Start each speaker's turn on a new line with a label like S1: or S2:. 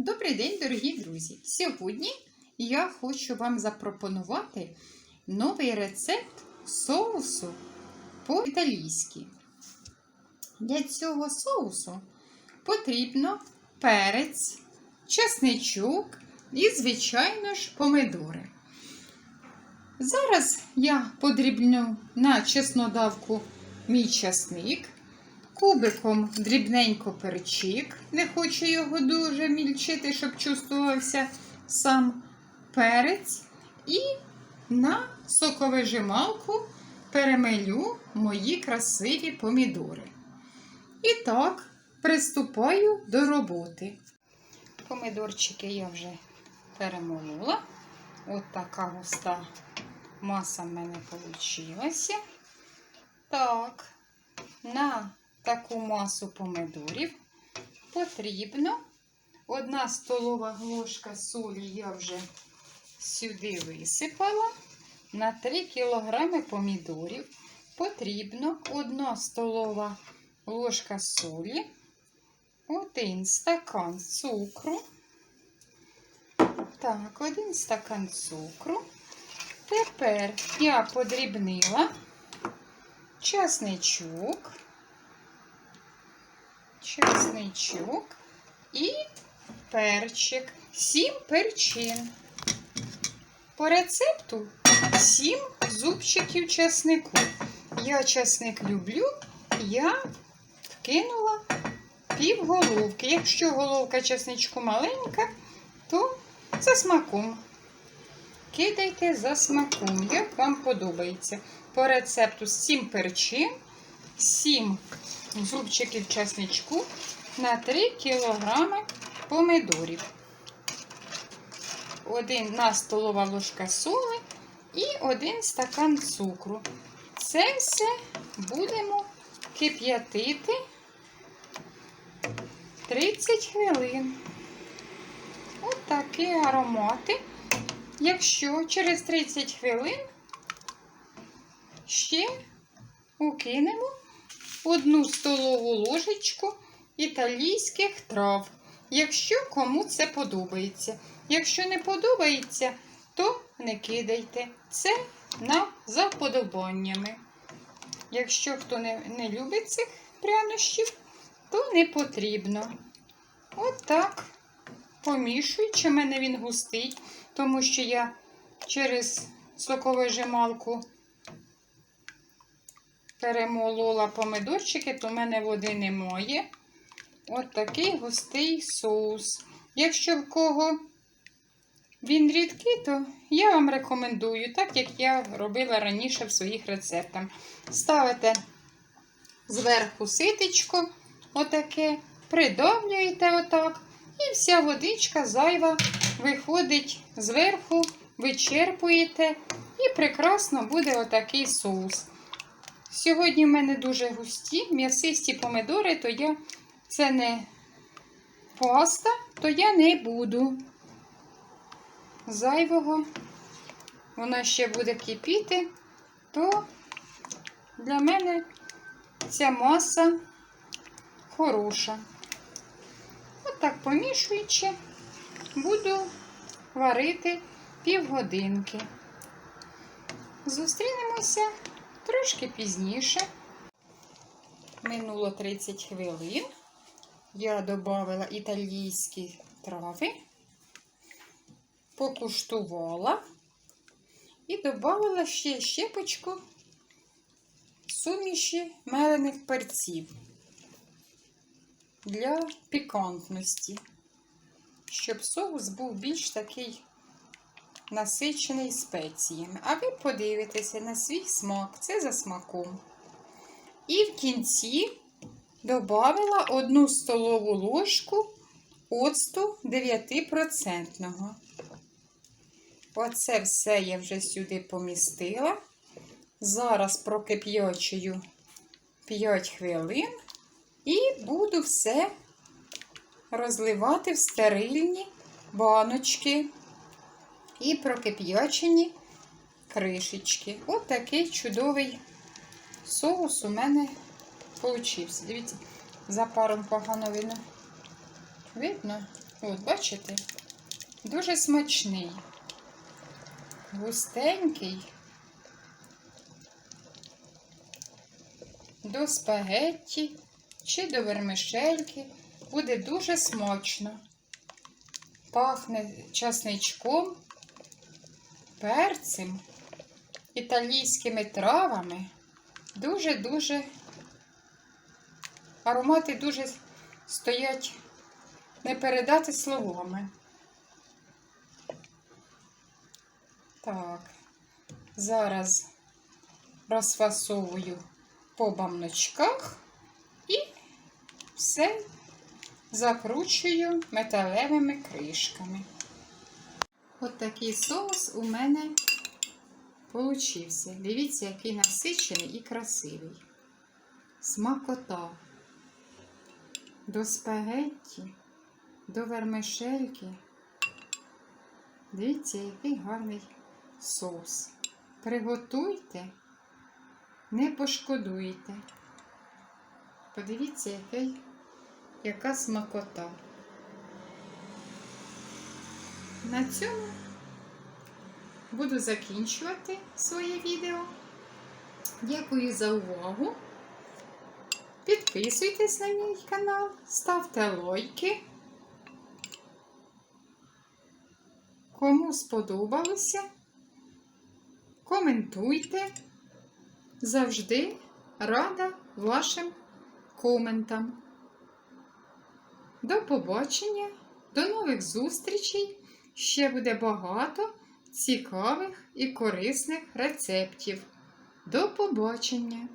S1: Добрий день, дорогі друзі! Сьогодні я хочу вам запропонувати новий рецепт соусу по-італійськи. Для цього соусу потрібно перець, чесничок і, звичайно ж, помидори. Зараз я подрібню на чеснодавку мій часник. Кубиком дрібненько перчик. Не хочу його дуже мільчити, щоб чувствувався сам перець. І на соковижималку перемелю мої красиві помідори. І так, приступаю до роботи. Помідорчики я вже перемолола. От така густа маса в мене вийшла. Так, на таку масу помидорів потрібно одна столова ложка солі я вже сюди висипала. На 3 кг помідорів потрібно 1 столова ложка солі, 1 стакан цукру. Так, 1 стакан цукру. Тепер я подрібнила часничок чесничок і перчик. Сім перчин. По рецепту 7 зубчиків чеснику. Я чесник люблю, я вкинула пів головки. Якщо головка чесничку маленька, то за смаком. Кидайте за смаком, як вам подобається. По рецепту 7 перчин, 7 зубчиків чесничку на 3 кг помидорів. Одна столова ложка соли і один стакан цукру. Це все будемо кип'ятити 30 хвилин. Ось такі аромати. Якщо через 30 хвилин ще укинемо одну столову ложечку італійських трав, якщо кому це подобається. Якщо не подобається, то не кидайте. Це на за вподобаннями. Якщо хто не, не любить цих прянощів, то не потрібно. От так помішуючи, в мене він густий, тому що я через соковижималку перемолола помидорчики, то в мене води немає. От такий густий соус. Якщо в кого він рідкий, то я вам рекомендую, так як я робила раніше в своїх рецептах. Ставите зверху ситечко, отаке, придавлюєте отак, і вся водичка зайва виходить зверху, вичерпуєте, і прекрасно буде отакий соус. Сьогодні в мене дуже густі, м'ясисті помидори, то я це не паста, то я не буду. Зайвого, вона ще буде кипіти, то для мене ця маса хороша. Отак помішуючи, буду варити півгодинки. Зустрінемося трошки пізніше. Минуло 30 хвилин. Я додала італійські трави, покуштувала і додала ще щепочку суміші мелених перців для пікантності, щоб соус був більш такий насичений спеціями. А ви подивитеся на свій смак, це за смаком. І в кінці додала одну столову ложку оцту 9%. Оце все я вже сюди помістила. Зараз прокип'ячую 5 хвилин і буду все розливати в стерильні баночки і прокип'ячені кришечки. Ось такий чудовий соус у мене получився. Дивіться, за паром погано видно. Видно? От, бачите? Дуже смачний. Густенький. До спагетті чи до вермишельки буде дуже смачно. Пахне часничком, перцем, італійськими травами. Дуже-дуже аромати дуже стоять не передати словами. Так, зараз розфасовую по бамночках і все закручую металевими кришками. От такий соус у мене получився. Дивіться, який насичений і красивий. Смакота. До спагетті, до вермишельки. Дивіться, який гарний соус. Приготуйте, не пошкодуйте. Подивіться, який, яка смакота. На цьому буду закінчувати своє відео. Дякую за увагу. Підписуйтесь на мій канал, ставте лайки. Кому сподобалося, коментуйте. Завжди рада вашим коментам. До побачення, до нових зустрічей! Ще буде багато цікавих і корисних рецептів. До побачення!